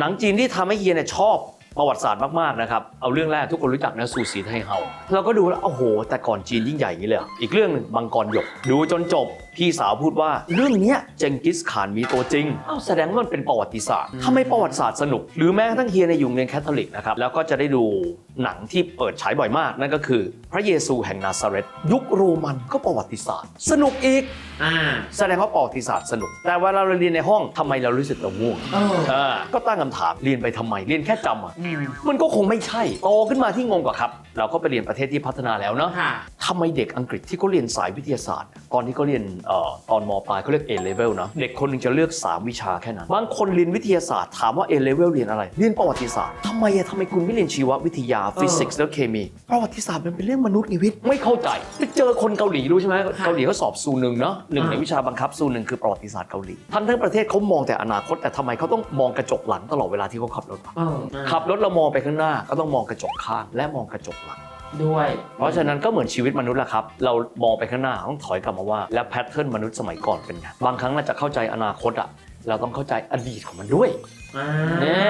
หนังจีนที่ทำให้เฮียเนี่ยชอบ ประวัติศาสตร์มากๆนะครับ เอาเรื่องแรกทุกคนรู้จักนะสูสีไทเฮาเราก็ดูแล้วโอ้โห แต่ก่อนจีนยิ่งใหญ่อย่างนี้เลยเหรออีกเรื่องหนึ่งบังกรหยก ดูจนจบพี่สาวพูดว่าเรื่องเนี้ยเจงกิสข่านมีตัวจริงเอ้าแสดงว่ามันเป็นประวัติศาสตร์ทำไมประวัติศาสตร์สนุก หรือแม้กระทั่งเฮียในยอยู่โรงเรียนแคทอลิกนะครับแล้วก็จะได้ดูหนังที่เปิดฉายบ่อยมาก นั่นก็คือ พระเยซูแห่งนาซาเรตยุคโรมันก็ประวัติศาสตร์ สนุกอีกอ่าแสดงว่าประวัติศาสตร์สนุก แต่เวลาเราเรียนในห้องทำไมเรารู้สึกเราง่วงเอออ่าก็ตั้งคำถามเรียนไปทำไมเรียนแค่จำอะอืมมันก็คงไม่ใช่โตขึ้นมาที่งงกว่าครับ เราก็ไปเรียนประเทศที่พัฒนาแล้วเนาะค่ะ ทำไมเด็กอังกฤษที่เขาเรียนสายวิทยาศาสตร์ ตอนที่เขาเรียนเอ่อตอนมปลายเขาเรียก A level นะเด็กคนหนึงจะเลือก 3 วิชาแค่นั้น บางคนเรียนวิทยาศาสตร์ถามว่า A level เรียนอะไร เรียนประวัติศาสตร์ทำไมอะทำไมคุณไม่เรียนชีววิทยาฟิสิกส์แล้วเคมี ประวัติศาสตร์มันเป็นเรื่องมนุษย์ไงวิทย์ไม่เข้าใจไปเจอคนเกาหลีรู้ใช่ไหมเกาหลีเขาสอบซูหนึ่งเนาะหนึ่งในวิชาบังคับซูหนึ่งคือประวัติศาสตร์เกาหลีทั้งทั้งประเทศเขามองแต่อนาคตแต่ทำไมเขาต้องมองกระจกหลังตลอดเวลาที่เขาขับรถวะเออขับรถเรามองไปข้างหน้าก็ต้องมองกระจกข้างและมองกระจกหลัง ด้วย เพราะฉะนั้นก็เหมือนชีวิตมนุษย์แหละครับ เรามองไปข้างหน้าต้องถอยกลับมาว่า แล้วแพทเทิร์นมนุษย์สมัยก่อนเป็นไงบางครั้งเราจะเข้าใจอนาคตอะเราต้องเข้าใจอดีตของมันด้วยอ่าแน่